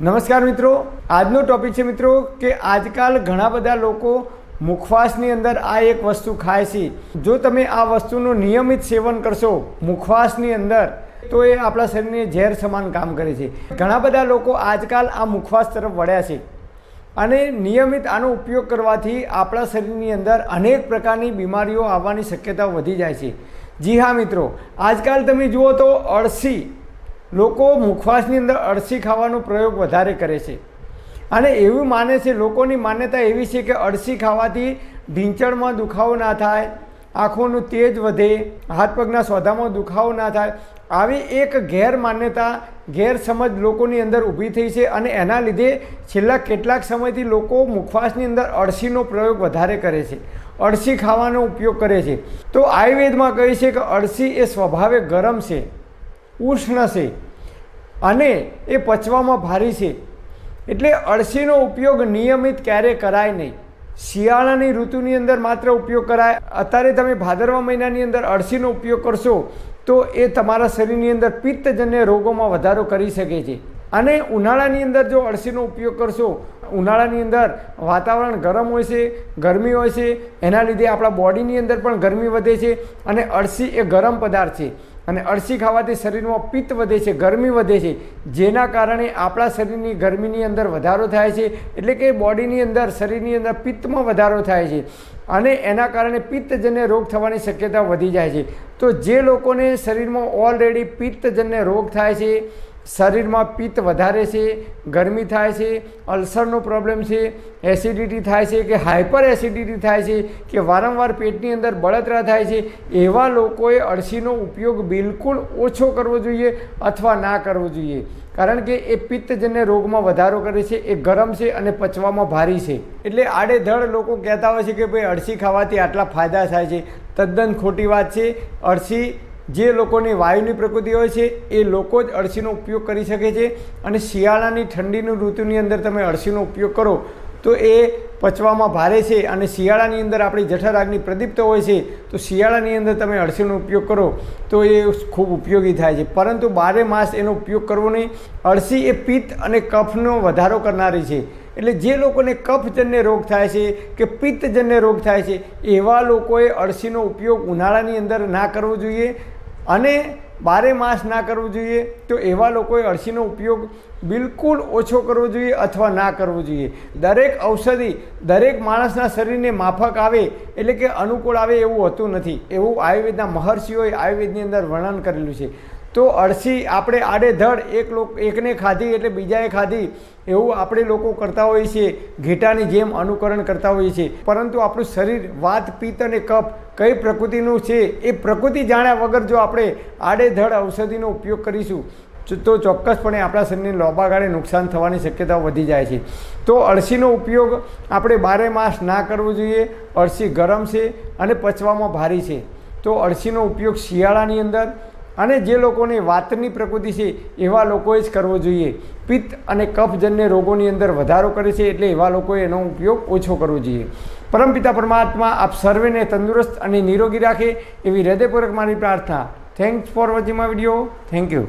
નમસ્કાર મિત્રો. આજનો ટોપિક છે મિત્રો કે આજકાલ ઘણા બધા લોકો મુખવાસની અંદર આ એક વસ્તુ ખાય છે. જો તમે આ વસ્તુનું નિયમિત સેવન કરશો મુખવાસની અંદર, તો એ આપણા શરીરને ઝેર સમાન કામ કરે છે. ઘણા બધા લોકો આજકાલ આ મુખવાસ તરફ વળ્યા છે. અને નિયમિત આનો ઉપયોગ કરવાથી આપણા શરીરની અંદર અનેક પ્રકારની બીમારીઓ આવવાની શક્યતા વધી જાય છે. જી હા મિત્રો, આજકાલ તમે જુઓ તો અળસી લોકો મુખવાસની અંદર અળસી ખાવાનો પ્રયોગ વધારે કરે છે. અને એવું માને છે, લોકોની માન્યતા એવી છે કે અળસી ખાવાથી ઢીંચણમાં દુખાવો ના થાય, આંખોનું તેજ વધે, હાથ પગના સોદામાં દુખાવો ના થાય, આવી એક ગેરમાન્યતા, ગેરસમજ લોકોની અંદર ઊભી થઈ છે અને એના લીધે છેલ્લા કેટલાક સમયથી લોકો મુખવાસની અંદર અળસીનો પ્રયોગ વધારે કરે છે, અળસી ખાવાનો ઉપયોગ કરે છે. તો આયુર્વેદમાં કહે છે કે અળસી એ સ્વભાવે ગરમ છે. ઉષ્ણ છે. અને એ પચવામાં ભારી છે. એટલે અળસીનો ઉપયોગ નિયમિત ક્યારે કરાય નહીં. શિયાળાની ઋતુની અંદર માત્ર ઉપયોગ કરાય. અત્યારે તમે ભાદરવા મહિનાની અંદર અળસીનો ઉપયોગ કરશો, તો એ તમારા શરીરની અંદર પિત્તજન્ય રોગોમાં વધારો કરી શકે છે. અને ઉનાળાની અંદર જો અળસીનો ઉપયોગ કરશો, ઉનાળાની અંદર વાતાવરણ ગરમ હોય છે, ગરમી હોય છે, એના લીધે આપણા બોડીની અંદર પણ ગરમી વધે છે અને અળસી એ ગરમ પદાર્થ છે. અને અળસી ખાવાથી શરીરમાં પિત્ત વધે છે, ગરમી વધે છે, જેના કારણે આપણા શરીરની ગરમીની અંદર વધારો થાય છે, એટલે કે બોડીની અંદર, શરીરની અંદર પિત્તમાં વધારો થાય છે. અને એના કારણે પિત્તજન્ય રોગ થવાની શક્યતા વધી જાય છે. તો જે લોકોને શરીરમાં ઓલરેડી પિત્તજન્ય રોગ થાય છે શરીરમાં પિત્ત વધારે છે, ગરમી થાય છે, અલ્સરનો પ્રોબ્લેમ છે એસિડિટી થાય છે કે હાઇપર એસિડિટી થાય છે કે વારંવાર પેટની અંદર બળતરા થાય છે, એવા લોકોએ અળસીનો ઉપયોગ બિલકુલ ઓછો કરવો જોઈએ અથવા ના કરવો જોઈએ. કારણ કે એ પિત્તજન્ય રોગમાં વધારો કરે છે, એ ગરમ છે અને પચવામાં ભારી છે. એટલે આડેધડ લોકો કહેતા હોય છે કે ભાઈ અળસી ખાવાથી આટલા ફાયદા થાય છે. તદ્દન ખોટી વાત છે, અળસી જે લોકોની વાયુની પ્રકૃતિ હોય છે, એ લોકો જ અળસીનો ઉપયોગ કરી શકે છે અને શિયાળાની ઠંડીની ઋતુની અંદર તમે અળસીનો ઉપયોગ કરો, તો એ પચવામાં ભારે છે અને શિયાળાની અંદર આપણી જઠરાગની પ્રદીપ્ત હોય છે, તો શિયાળાની અંદર તમે અળસીનો ઉપયોગ કરો, તો એ ખૂબ ઉપયોગી થાય છે. પરંતુ બારે માસ એનો ઉપયોગ કરવો નહીં. અળસી એ પિત્ત અને કફનો વધારો કરનારી છે. એટલે જે લોકોને કફજન્ય રોગ થાય છે કે પિત્તજન્ય રોગ થાય છે, એવા લોકોએ અળસીનો ઉપયોગ ઉનાળાની અંદર ના કરવો જોઈએ. અને બારે માસ ના કરવું જોઈએ, તો એવા લોકોએ અળસીનો ઉપયોગ બિલકુલ ઓછો કરવો જોઈએ અથવા ના કરવો જોઈએ. દરેક ઔષધિ દરેક માણસના શરીરને માફક આવે એટલે કે અનુકૂળ આવે એવું હોતું નથી. એવું આયુર્વેદના મહર્ષિઓએ આયુર્વેદની અંદર વર્ણન કરેલું છે. તો અળસી આપણે આડેધડ એક લોક એકને ખાધી એટલે બીજાએ ખાધી એવું આપણે લોકો કરતા હોઈએ છીએ. ઘેટાની જેમ અનુકરણ કરતા હોઈએ છીએ. પરંતુ આપણું શરીર, વાત, પિત્ત અને કફ કઈ પ્રકૃતિનું છે એ પ્રકૃતિ જાણ્યા વગર જો આપણે આડેધડ ઔષધિનો ઉપયોગ કરીશું તો ચોક્કસપણે આપણા શરીરને લોબા ગાળે નુકસાન થવાની શક્યતા વધી જાય છે. તો અળસીનો ઉપયોગ આપણે બારે માસ ના કરવો જોઈએ. અળસી ગરમ છે અને પચવામાં ભારી છે. તો અળસીનો ઉપયોગ શિયાળાની અંદર અને જે લોકોને વાતની પ્રકૃતિ છે, એવા લોકોએ જ કરવો જોઈએ. પિત્ત અને કફજન્ય રોગોની અંદર વધારો કરે છે, એટલે એવા લોકોએ એનો ઉપયોગ ઓછો કરવો જોઈએ. પરમપિતા પરમાત્મા, આપ સર્વેને તંદુરસ્ત અને નિરોગી રાખે એવી હૃદયપૂર્વક મારી પ્રાર્થના. Thanks for watching my video thank you